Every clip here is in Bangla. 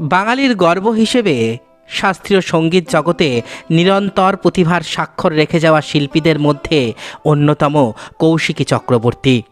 বাঙালির গর্ব হিসেবে শাস্ত্রীয় সংগীত জগতে নিরন্তর প্রতিভার স্বাক্ষর রেখে যাওয়া শিল্পীদের মধ্যে অন্যতম কৌশিকী চক্রবর্তী।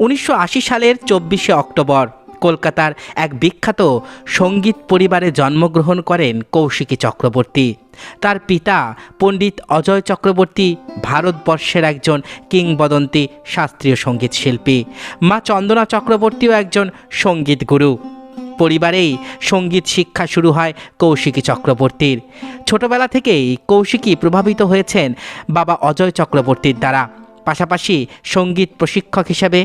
উনিশশো আশি সালের চব্বিশে অক্টোবর কলকাতার এক বিখ্যাত সংগীত পরিবারে জন্মগ্রহণ করেন কৌশিকী চক্রবর্তী। তার পিতা পণ্ডিত অজয় চক্রবর্তী ভারতবর্ষের একজন কিংবদন্তি শাস্ত্রীয় সংগীত শিল্পী। মা চন্দনা চক্রবর্তীও একজন সংগীত গুরু। পরিবারেই সংগীত শিক্ষা শুরু হয় কৌশিকী চক্রবর্তীর। ছোটবেলা থেকেই কৌশিকী প্রভাবিত হয়েছেন বাবা অজয় চক্রবর্তীর দ্বারা। পাশাপাশি সংগীত প্রশিক্ষক হিসেবে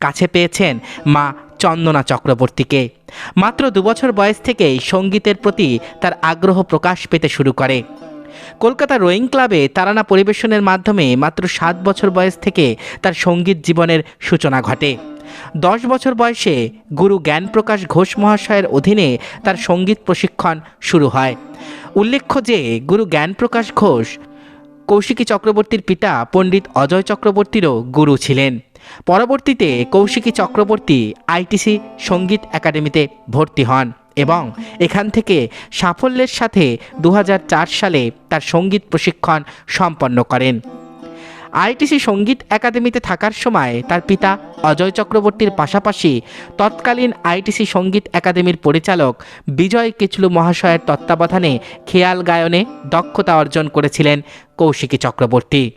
কাছে পেয়েছেন মা চন্দনা চক্রবর্তীকে। মাত্র দুবছর বয়স থেকেই সঙ্গীতের প্রতি তার আগ্রহ প্রকাশ পেতে শুরু করে। কলকাতা রোয়িং ক্লাবে তারানা পরিবেশনের মাধ্যমে মাত্র সাত বছর বয়স থেকে তার সংগীত জীবনের সূচনা ঘটে। দশ বছর বয়সে গুরু জ্ঞানপ্রকাশ ঘোষ মহাশয়ের অধীনে তার সংগীত প্রশিক্ষণ শুরু হয়। উল্লেখ্য যে, গুরু জ্ঞানপ্রকাশ ঘোষ কৌশিকী চক্রবর্তীর পিতা পণ্ডিত অজয় চক্রবর্তীরও গুরু ছিলেন। পরবর্তীতে কৌশিকী চক্রবর্তী আইটিসি সংগীত একাডেমিতে ভর্তি হন এবং এখান থেকে সাফল্যের সাথে দু হাজার চার সালে তার সংগীত প্রশিক্ষণ সম্পন্ন করেন। আইটিসি সংগীত একাডেমিতে থাকার সময় তার পিতা অজয় চক্রবর্তীর পাশাপাশি তৎকালীন আইটিসি সংগীত একাডেমির পরিচালক বিজয় কিচলু মহাশয়ের তত্ত্বাবধানে খেয়াল গায়নে দক্ষতা অর্জন করেছিলেন কৌশিকী চক্রবর্তী।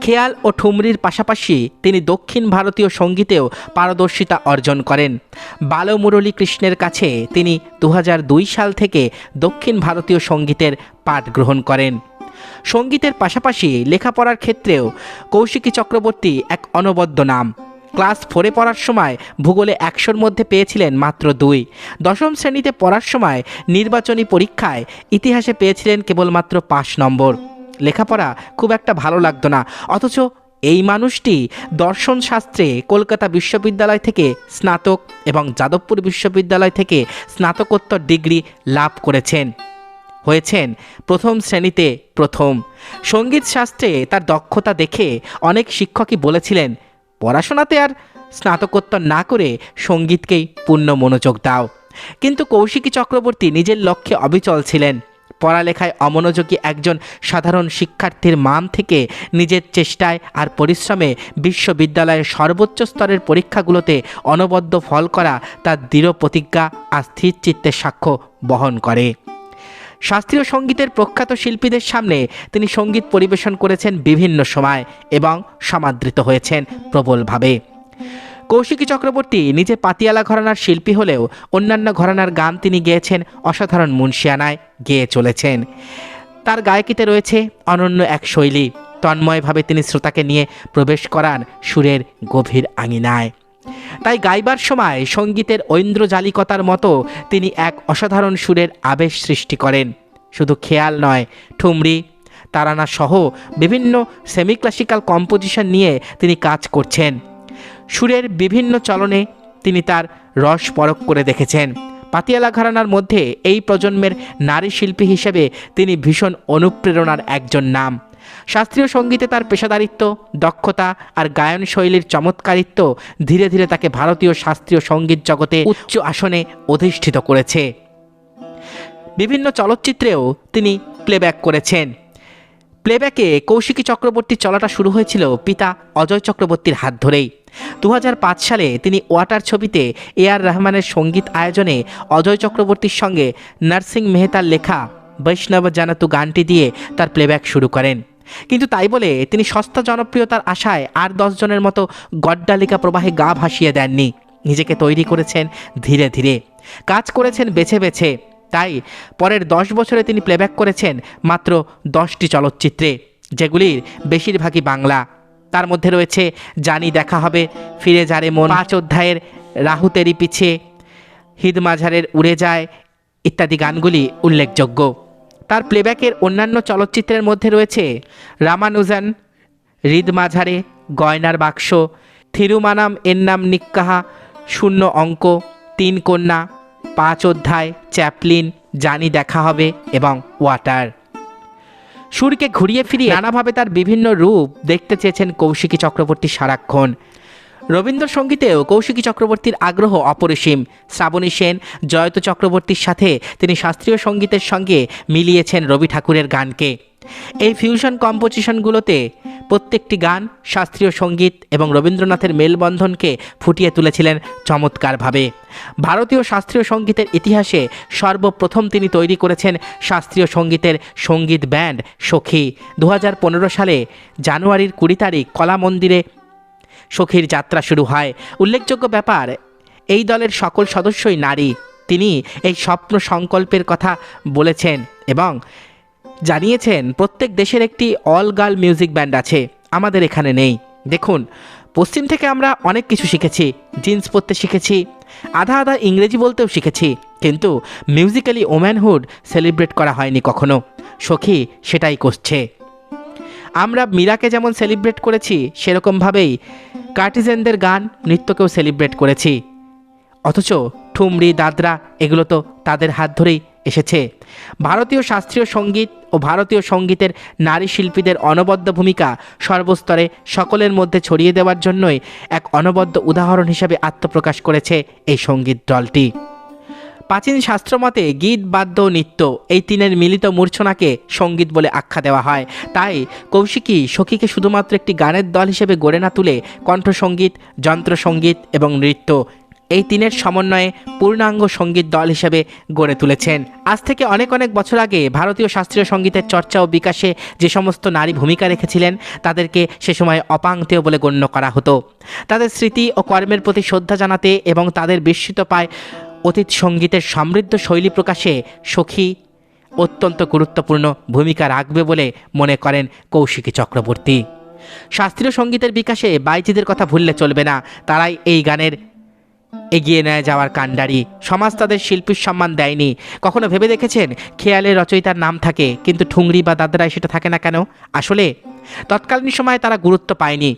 খেয়াল ও ঠুমরির পাশাপাশি তিনি দক্ষিণ ভারতীয় সঙ্গীতেও পারদর্শিতা অর্জন করেন। বালমুরলী কৃষ্ণের কাছে তিনি দু হাজার দুই সাল থেকে দক্ষিণ ভারতীয় সঙ্গীতের পাঠ গ্রহণ করেন। সঙ্গীতের পাশাপাশি লেখাপড়ার ক্ষেত্রেও কৌশিকী চক্রবর্তী এক অনবদ্য নাম। ক্লাস ফোরে পড়ার সময় ভূগোলে একশোর মধ্যে পেয়েছিলেন মাত্র দুই। দশম শ্রেণীতে পড়ার সময় নির্বাচনী পরীক্ষায় ইতিহাসে পেয়েছিলেন কেবলমাত্র পাঁচ নম্বর। লেখাপড়া খুব একটা ভালো লাগতো না, অথচ এই মানুষটি দর্শন শাস্ত্রে কলকাতা বিশ্ববিদ্যালয় থেকে স্নাতক এবং যাদবপুর বিশ্ববিদ্যালয় থেকে স্নাতকোত্তর ডিগ্রি লাভ করেছেন। হয়েছেন প্রথম শ্রেণীতে প্রথম। সংগীত শাস্ত্রে তার দক্ষতা দেখে অনেক শিক্ষকই বলেছিলেন, পড়াশোনাতে আর স্নাতকোত্তর না করে সঙ্গীতকেই পূর্ণ মনোযোগ দাও। কিন্তু কৌশিকী চক্রবর্তী নিজের লক্ষ্যে অবিচল ছিলেন। পড়ালেখায় অমনোযোগী একজন সাধারণ শিক্ষার্থীর মান থেকে নিজের চেষ্টায় আর পরিশ্রমে বিশ্ববিদ্যালয়ের সর্বোচ্চ স্তরের পরীক্ষাগুলোতে অনবদ্য ফল করা তার দৃঢ় প্রতিজ্ঞা আর স্থির চিত্তের সাক্ষ্য বহন করে। শাস্ত্রীয় সঙ্গীতের প্রখ্যাত শিল্পীদের সামনে তিনি সংগীত পরিবেশন করেছেন বিভিন্ন সময় এবং সমাদৃত হয়েছেন প্রবলভাবে। কৌশিকী চক্রবর্তী নিজে পাতিয়ালা ঘরানার শিল্পী হলেও অন্যান্য ঘরানার গান তিনি গেয়েছেন অসাধারণ মুন্সিয়ানায় গেয়ে চলেছেন। তার গায়কিতে রয়েছে অনন্য এক শৈলী। তন্ময়ভাবে তিনি শ্রোতাকে নিয়ে প্রবেশ করান সুরের গভীর আঙিনায়। তাই গাইবার সময় সঙ্গীতের ঐন্দ্রজালিকতার মতো তিনি এক অসাধারণ সুরের আবেশ সৃষ্টি করেন। শুধু খেয়াল নয়, ঠুমরি, তারানা সহ বিভিন্ন সেমি ক্লাসিক্যাল কম্পোজিশন নিয়ে তিনি কাজ করছেন। সুরের বিভিন্ন চলনে তিনি তার রস পরক করে দেখেছেন। পাতিয়ালা ঘরানার মধ্যে এই প্রজন্মের নারী শিল্পী হিসেবে তিনি ভীষণ অনুপ্রেরণার একজন নাম। শাস্ত্রীয় সঙ্গীতে তার পেশাদারিত্ব, দক্ষতা আর গায়ন শৈলীর চমৎকারিত্ব ধীরে ধীরে তাকে ভারতীয় শাস্ত্রীয় সংগীত জগতে উচ্চ আসনে অধিষ্ঠিত করেছে। বিভিন্ন চলচ্চিত্রেও তিনি প্লেব্যাক করেছেন। প্লেব্যাকে কৌশিকী চক্রবর্তী চলাটা শুরু হয়েছিল পিতা অজয় চক্রবর্তীর হাত ধরেই। দু হাজার পাঁচ সালে তিনি ওয়াটার ছবিতে এ আর রহমানের সংগীত আয়োজনে অজয় চক্রবর্তীর সঙ্গে নার্সিং মেহতার লেখা বৈষ্ণব জানাতু গানটি দিয়ে তার প্লেব্যাক শুরু করেন। কিন্তু তাই বলে তিনি সস্তা জনপ্রিয়তার আশায় আর দশজনের মতো গড্ডালিকা প্রবাহে গা ভাসিয়ে দেননি। নিজেকে তৈরি করেছেন ধীরে ধীরে। কাজ করেছেন বেছে বেছে। তাই পরের দশ বছরে তিনি প্লেব্যাক করেছেন মাত্র দশটি চলচ্চিত্রে, যেগুলির বেশিরভাগই বাংলা। তার মধ্যে রয়েছে জানি দেখা হবে, ফিরে যারে মন। পাঁচ অধ্যায়ের রাহুতেরি পিছে, হিদ মাঝারের উড়ে যায় ইত্যাদি গানগুলি উল্লেখযোগ্য। তার প্লেব্যাকের অন্যান্য চলচ্চিত্রের মধ্যে রয়েছে রামানুজান, হৃদ মাঝারে, গয়নার বাক্স, থিরুমানাম, এর নাম নিক্কাহা, শূন্য অঙ্ক, তিন কন্যা, পাঁচ অধ্যায়, চ্যাপলিন, জানি দেখা হবে এবং ওয়াটার। সুরকে ঘুরিয়ে ফিরিয়ে নানাভাবে তার বিভিন্ন রূপ দেখতে চেয়েছেন কৌশিকী চক্রবর্তী সারাক্ষণ। রবীন্দ্রসঙ্গীতেও কৌশিকী চক্রবর্তীর আগ্রহ অপরিসীম। শ্রাবণী সেন, জয়ত চক্রবর্তীর সাথে তিনি শাস্ত্রীয় সঙ্গীতের সঙ্গে মিলিয়েছেন রবি ঠাকুরের গানকে। এই ফিউশন কম্পোজিশনগুলোতে প্রত্যেকটি গান শাস্ত্রীয় সংগীত এবং রবীন্দ্রনাথের মেলবন্ধনকে ফুটিয়ে তুলেছিলেন চমৎকারভাবে। ভারতীয় শাস্ত্রীয় সঙ্গীতের ইতিহাসে সর্বপ্রথম তিনি তৈরি করেছেন শাস্ত্রীয় সঙ্গীতের সংগীত ব্যান্ড সখী। দু হাজার পনেরো সালে জানুয়ারির কুড়ি তারিখ কলা মন্দিরে সখীর যাত্রা শুরু হয়। উল্লেখযোগ্য ব্যাপার, এই দলের সকল সদস্যই নারী। তিনি এই স্বপ্ন সংকল্পের কথা বলেছেন এবং জানিয়েছেন, প্রত্যেক দেশের একটি অল গার্ল মিউজিক ব্যান্ড আছে, আমাদের এখানে নেই। দেখুন, পশ্চিম থেকে আমরা অনেক কিছু শিখেছি, জিন্স পরতে শিখেছি, আধা আধা ইংরেজি বলতেও শিখেছি, কিন্তু মিউজিক্যালি ওম্যানহুড সেলিব্রেট করা হয়নি কখনো। সখী সেটাই করছে। আমরা মীরাকে যেমন সেলিব্রেট করেছি, সেরকমভাবেই কার্টিজেনদের গান নৃত্যকেও সেলিব্রেট করেছি। অথচ ঠুমরি, দাদরা এগুলো তো তাদের হাত ধরেই এসেছে। ভারতীয় শাস্ত্রীয় সংগীত ও ভারতীয় সঙ্গীতের নারী শিল্পীদের অনবদ্য ভূমিকা সর্বস্তরে সকলের মধ্যে ছড়িয়ে দেওয়ার জন্যই এক অনবদ্য উদাহরণ হিসেবে আত্মপ্রকাশ করেছে এই সংগীত দলটি। প্রাচীন শাস্ত্রমতে গীত, বাদ্য, নৃত্য এই তিনের মিলিত মূর্ছনাকে সংগীত বলে আখ্যা দেওয়া হয়। তাই কৌশিকী সখীকে শুধুমাত্র একটি গানের দল হিসেবে গড়ে না তুলে কণ্ঠসঙ্গীত, যন্ত্রসঙ্গীত এবং নৃত্য এই তিনের সমন্বয়ে পূর্ণাঙ্গ সংগীত দল হিসেবে গড়ে তুলেছেন। আজ থেকে অনেক অনেক বছর আগে ভারতীয় শাস্ত্রীয় সঙ্গীতের চর্চা ও বিকাশে যে সমস্ত নারী ভূমিকা রেখেছিলেন, তাদেরকে সে সময় অপাঙ্ক্তেয় বলে গণ্য করা হতো। তাদের স্মৃতি ও কর্মের প্রতি শ্রদ্ধা জানাতে এবং তাদের বিস্মিত পায় অতীত সঙ্গীতের সমৃদ্ধ শৈলী প্রকাশে সখী অত্যন্ত গুরুত্বপূর্ণ ভূমিকা রাখবে বলে মনে করেন কৌশিকী চক্রবর্তী। শাস্ত্রীয় সঙ্গীতের বিকাশে বাইজিদের কথা ভুললে চলবে না, তারাই এই গানের এগিয়ে নিয়ে যাওয়ার কাণ্ডারি। সমাজ তাদের শিল্পীর সম্মান দেয়নি। কখনো ভেবে দেখেছেন? খেয়ালের রচয়িতার নাম থাকে, কিন্তু ঠুংরি বা দাদরায় সেটা থাকে না কেন? আসলে তৎকালীন সময়ে তারা গুরুত্ব পায়নি।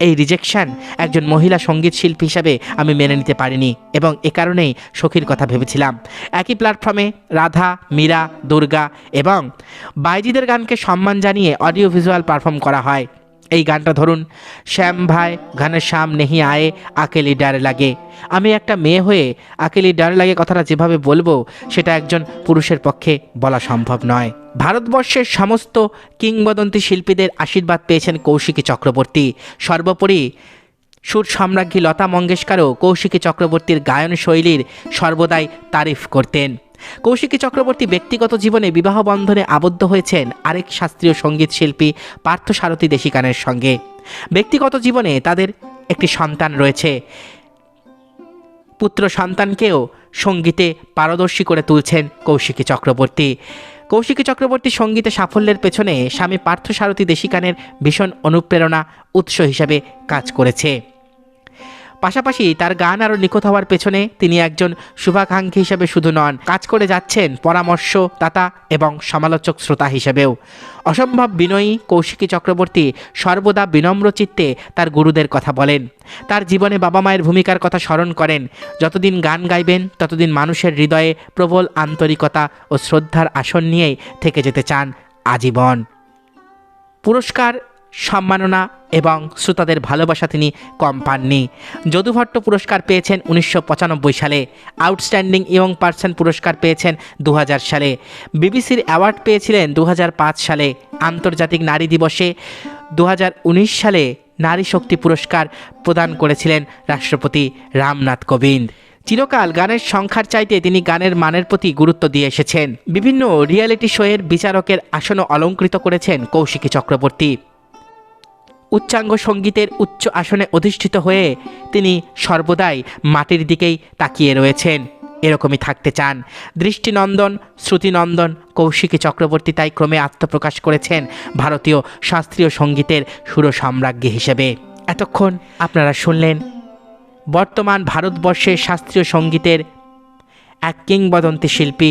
এই রিজেকশন একজন মহিলা সংগীত শিল্পী হিসাবে আমি মেনে নিতে পারিনি এবং এ কারণেই সখীর কথা ভেবেছিলাম। একই প্ল্যাটফর্মে রাধা, মীরা, দুর্গা এবং বাইজিদের গানকে সম্মান জানিয়ে অডিও ভিজুয়াল পারফর্ম করা হয়। এই গানটা ধরুন, শ্যাম ভাই গানের শ্যাম নেহি আয়ে, আকেলি ডার লাগে। আমি একটা মেয়ে হয়ে আকেলি ডার লাগে কথাটা যেভাবে বলব, সেটা একজন পুরুষের পক্ষে বলা সম্ভব নয়। ভারতবর্ষের সমস্ত কিংবদন্তি শিল্পীদের আশীর্বাদ পেয়েছেন কৌশিকী চক্রবর্তী। সর্বোপরি সুর সম্রাজ্ঞী লতা মঙ্গেশকরও কৌশিকী চক্রবর্তীর গায়ন শৈলীর সর্বদাই তারিফ করতেন। কৌশিকী চক্রবর্তী ব্যক্তিগত জীবনে বিবাহ বন্ধনে আবদ্ধ হয়েছেন আরেক শাস্ত্রীয় সংগীত শিল্পী পার্থসারথী দেশিকানের সঙ্গে। ব্যক্তিগত জীবনে তাদের একটি সন্তান রয়েছে। পুত্র সন্তানকেও সঙ্গীতে পারদর্শী করে তুলছেন কৌশিকী চক্রবর্তী। কৌশিকী চক্রবর্তী সঙ্গীতে সাফল্যের পেছনে স্বামী পার্থসারথী দেশিকানের ভীষণ অনুপ্রেরণা উৎস হিসাবে কাজ করেছে। পাশাপাশি তার গান আরও নিখুঁত হওয়ার পেছনে তিনি একজন শুভাকাঙ্ক্ষী হিসেবে শুধু নন, কাজ করে যাচ্ছেন পরামর্শ পরামর্শদাতা এবং সমালোচক শ্রোতা হিসেবেও। অসম্ভব বিনয়ী কৌশিকী চক্রবর্তী সর্বদা বিনম্র চিত্তে তার গুরুদের কথা বলেন। তার জীবনে বাবা মায়ের ভূমিকার কথা স্মরণ করেন। যতদিন গান গাইবেন, ততদিন মানুষের হৃদয়ে প্রবল আন্তরিকতা ও শ্রদ্ধার আসন নিয়েই থেকে যেতে চান আজীবন। পুরস্কার সম্মাননা এবং শ্রোতাদের ভালোবাসা তিনি কম পাননি। যদুভট্ট পুরস্কার পেয়েছেন উনিশশো পঁচানব্বই সালে, আউটস্ট্যান্ডিং ইয়ং পার্সন পুরস্কার পেয়েছেন দু হাজার সালে। বিবিসির অ্যাওয়ার্ড পেয়েছিলেন দু হাজার পাঁচ সালে, আন্তর্জাতিক নারী দিবসে দু হাজার উনিশ সালে নারী শক্তি পুরস্কার প্রদান করেছিলেন রাষ্ট্রপতি রামনাথ কোবিন্দ। চিরকাল গানের সংখ্যার চাইতে তিনি গানের মানের প্রতি গুরুত্ব দিয়ে এসেছেন। বিভিন্ন রিয়েলিটি শোয়ের বিচারকের আসনও অলঙ্কৃত করেছেন কৌশিকী চক্রবর্তী। উচ্চাঙ্গ সঙ্গীতের উচ্চ আসনে অধিষ্ঠিত হয়ে তিনি সর্বদাই মাটির দিকেই তাকিয়ে রয়েছেন। এরকমই থাকতে চান। দৃষ্টিনন্দন, শ্রুতিনন্দন, কৌশিকী চক্রবর্তী তাই ক্রমে আত্মপ্রকাশ করেছেন ভারতীয় শাস্ত্রীয় সঙ্গীতের সুর সম্রাজ্ঞী হিসেবে। এতক্ষণ আপনারা শুনলেন বর্তমান ভারতবর্ষের শাস্ত্রীয় সঙ্গীতের এক কিংবদন্তি শিল্পী